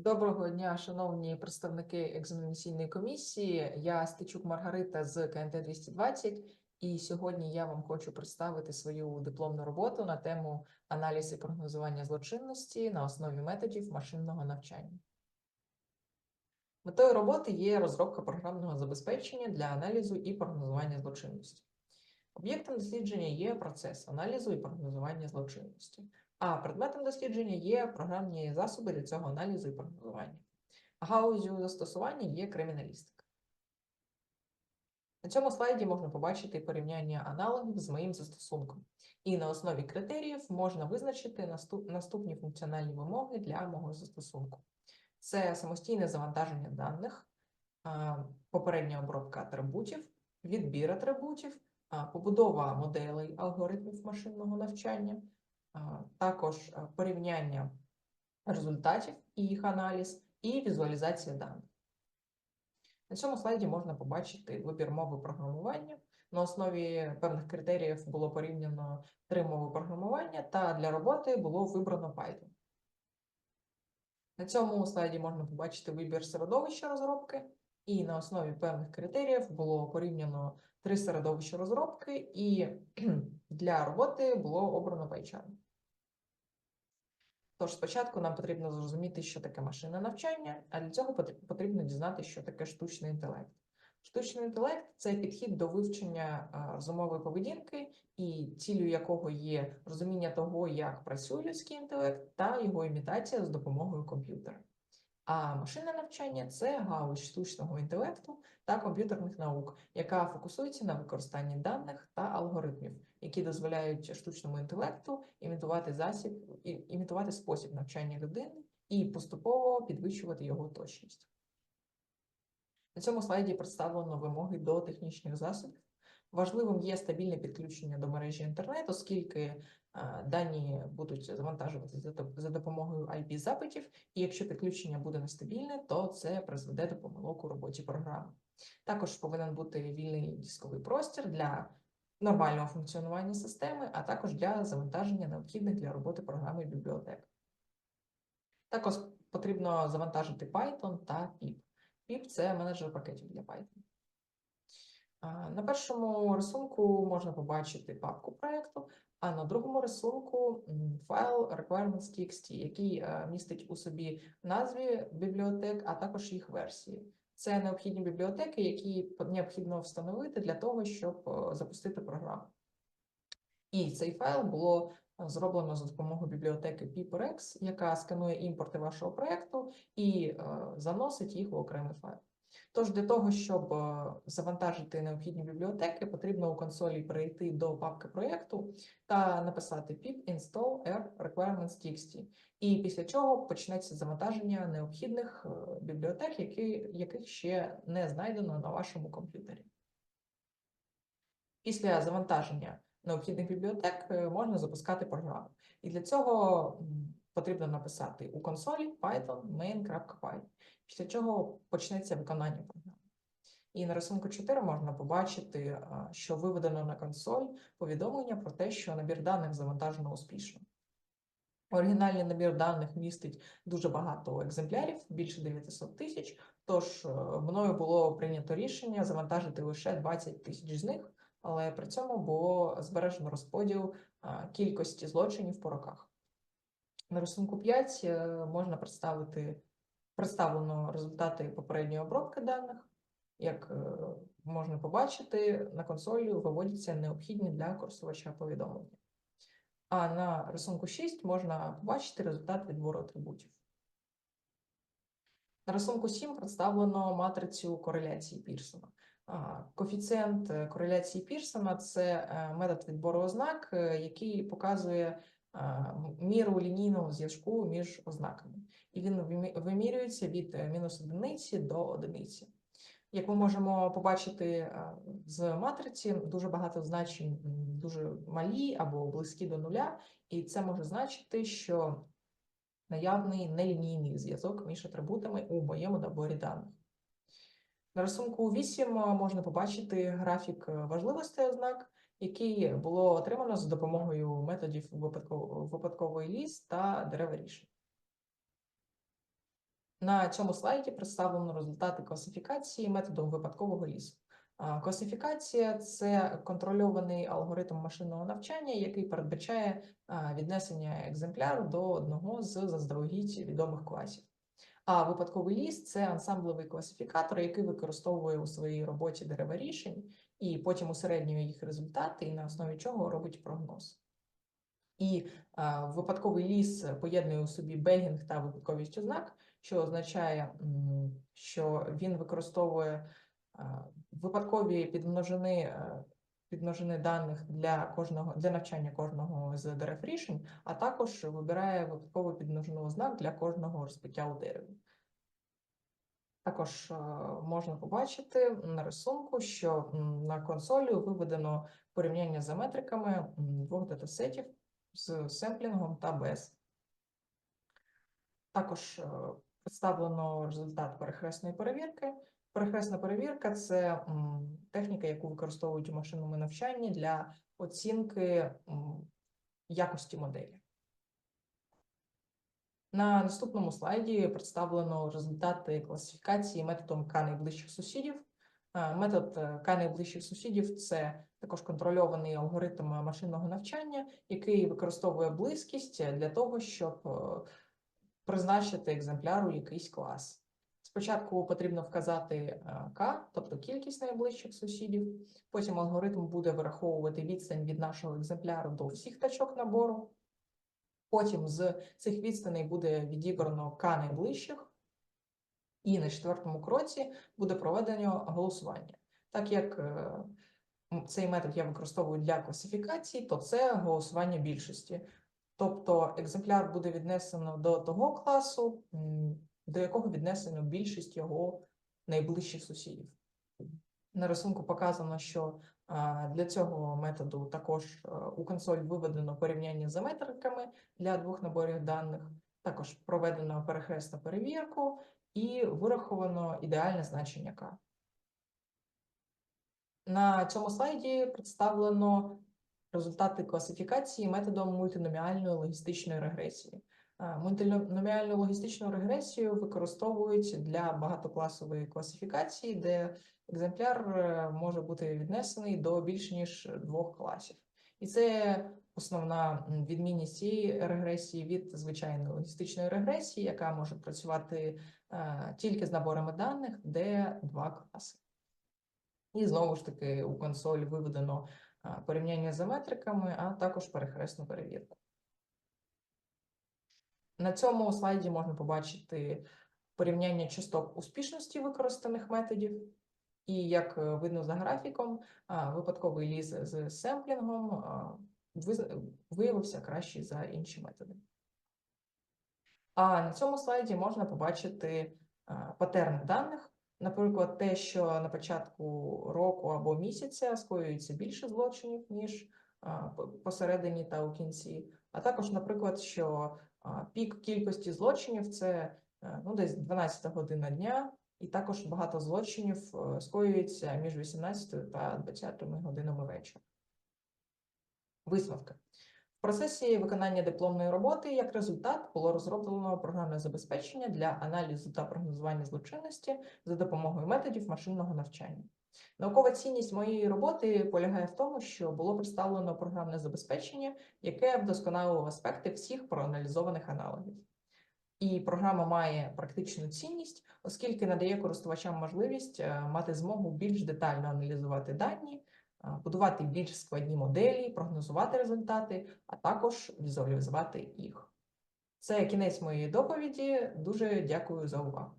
Доброго дня, шановні представники екзаменаційної комісії. Я Стечук Маргарита з КНТ 220 і сьогодні я вам хочу представити свою дипломну роботу на тему аналіз і прогнозування злочинності на основі методів машинного навчання. Метою роботи є розробка програмного забезпечення для аналізу і прогнозування злочинності. Об'єктом дослідження є процес аналізу і прогнозування злочинності. А предметом дослідження є програмні засоби для цього аналізу і прогнозування. Гаузю застосування є криміналістика. На цьому слайді можна побачити порівняння аналогів з моїм застосунком. І на основі критеріїв можна визначити наступ- наступні функціональні вимоги для мого застосунку. Це самостійне завантаження даних, попередня обробка атрибутів, відбір атрибутів, побудова моделей алгоритмів машинного навчання, також порівняння результатів і їх аналіз, і візуалізація даних. На цьому слайді можна побачити вибір мови програмування. На основі певних критеріїв було порівняно три мови програмування, та для роботи було вибрано Python. На цьому слайді можна побачити вибір середовища розробки, і на основі певних критеріїв було порівняно три середовища розробки, і для роботи було обрано PyCharm. Тож спочатку нам потрібно зрозуміти, що таке машинне навчання, а для цього потрібно дізнатися, що таке штучний інтелект. Штучний інтелект це підхід до вивчення розумової поведінки, і ціллю якого є розуміння того, як працює людський інтелект, та його імітація з допомогою комп'ютера. А машинне навчання це галузь штучного інтелекту та комп'ютерних наук, яка фокусується на використанні даних та алгоритмів, які дозволяють штучному інтелекту імітувати засіб, імітувати спосіб навчання людини і поступово підвищувати його точність. На цьому слайді представлено вимоги до технічних засобів. Важливим є стабільне підключення до мережі інтернет, оскільки е, дані будуть завантажуватися за допомогою IP-запитів, і якщо підключення буде нестабільне, то це призведе до помилок у роботі програми. Також повинен бути вільний дисковий простір для нормального функціонування системи, а також для завантаження необхідних для роботи програми бібліотек. Також потрібно завантажити Python та PIP. PIP – це менеджер пакетів для Python. На першому рисунку можна побачити папку проєкту, а на другому рисунку файл requirements.txt, який е, містить у собі назві бібліотек, а також їх версії. Це необхідні бібліотеки, які необхідно встановити для того, щоб е, запустити програму. І цей файл було е, зроблено за допомогою бібліотеки PyPrex, яка сканує імпорти вашого проєкту і заносить їх в окремий файл. Тож для того, щоб е, завантажити необхідні бібліотеки, потрібно у консолі перейти до папки проєкту та написати pip install r requirements.txt. І після чого почнеться завантаження необхідних е, бібліотек, які, яких ще не знайдено на вашому комп'ютері. Після завантаження необхідних бібліотек е, можна запускати програму. І для цього потрібно написати у консолі python main.py, після чого почнеться виконання програми. І на рисунку 4 можна побачити, що виведено на консоль повідомлення про те, що набір даних завантажено успішно. Оригінальний набір даних містить дуже багато екземплярів, більше 900 тисяч. Тож е, мною було прийнято рішення завантажити лише 20 тисяч з них, але при цьому було збережено розподіл кількості злочинів по роках. На рисунку 5 е, можна представити представлено результати попередньої обробки даних. Як е, можна побачити, на консолі виводяться необхідні для користувача повідомлення. А на рисунку 6 можна побачити результат відбору атрибутів. На рисунку 7 представлено матрицю кореляції Пірсона. Коефіцієнт е, кореляції Пірсона це метод відбору ознак, який показує міру лінійного зв'язку між ознаками. І він вимірюється від е, мінус одиниці до одиниці. Як ми можемо побачити з матриці, дуже багато значень дуже малі або близькі до нуля, і це може значити, що наявний нелінійний зв'язок між атрибутами у моєму наборі даних. На рисунку 8 можна побачити графік е, важливості ознак, який було отримано за допомогою методів випадкової ліс та дерева рішень. На цьому слайді представлено результати класифікації методом випадкового лісу. Класифікація це контрольований алгоритм машинного навчання, який передбачає віднесення екземпляру до одного з заздалегідь відомих класів. А випадковий ліс це ансамблевий класифікатор, який використовує у своїй роботі дерева рішень і потім усереднює їх результати, і на основі чого робить прогноз. І а, випадковий ліс поєднує у собі бегінг та випадковість ознак, що означає, що він використовує а, випадкові підмножини, е, підмножини даних для кожного для навчання кожного з дерев рішень, а також вибирає випадкову підмножину ознак для кожного розпиття у дереві. Також е, можна побачити на рисунку, що на консолі виведено порівняння за метриками двох датасетів з семплінгом та без. Також е, представлено результат перехресної перевірки. Перехресна перевірка це техніка, яку використовують у машинному навчанні для оцінки якості моделі. На наступному слайді представлено результати класифікації методом К найближчих сусідів. Е, Метод е, К найближчих сусідів це також контрольований алгоритм машинного навчання, який використовує близькість для того, щоб е, призначити екземпляру якийсь клас. Спочатку потрібно вказати е, К, тобто кількість найближчих сусідів. Потім алгоритм буде вираховувати відстань від нашого екземпляру до всіх тачок набору. Потім з цих відстаней буде відібрано К найближчих, і на четвертому кроці буде проведено голосування. Так як е, цей метод я використовую для класифікації, то це голосування більшості. Тобто екземпляр буде віднесено до того класу, до якого віднесено більшість його найближчих сусідів. На рисунку показано, що для цього методу також у консоль виведено порівняння за метриками для двох наборів даних, також проведено перехресну перевірку і вираховано ідеальне значення К. На цьому слайді представлено результати класифікації методом мультиноміальної логістичної регресії. А, Мультиноміальну логістичну регресію використовують для багатокласової класифікації, де екземпляр е, може бути віднесений до більш ніж двох класів. І це основна відмінність цієї регресії від звичайної логістичної регресії, яка може працювати е, тільки з наборами даних, де два класи. І знову ж таки у консоль виведено порівняння за метриками, а також перехресну перевірку. На цьому слайді можна побачити порівняння часток успішності використаних методів. І як е, видно за графіком, випадковий ліс з семплінгом виявився кращий за інші методи. А на цьому слайді можна побачити а, патерн даних. Наприклад, те, що на початку року або місяця скоюється більше злочинів, ніж посередині та у кінці. А також, наприклад, що пік кількості злочинів це е, ну, десь 12 година дня, і також багато злочинів е, скоюється між 18 та 20 годинами вечора. Висновки. В процесі виконання дипломної роботи як результат було розроблено програмне забезпечення для аналізу та прогнозування злочинності за допомогою методів машинного навчання. Наукова цінність моєї роботи полягає в тому, що було представлено програмне забезпечення, яке вдосконалило аспекти всіх проаналізованих аналогів. І програма має практичну цінність, оскільки надає користувачам можливість е, мати змогу більш детально аналізувати дані, е, будувати більш складні моделі, прогнозувати результати, а також візуалізувати їх. Це кінець моєї доповіді. Дуже дякую за увагу.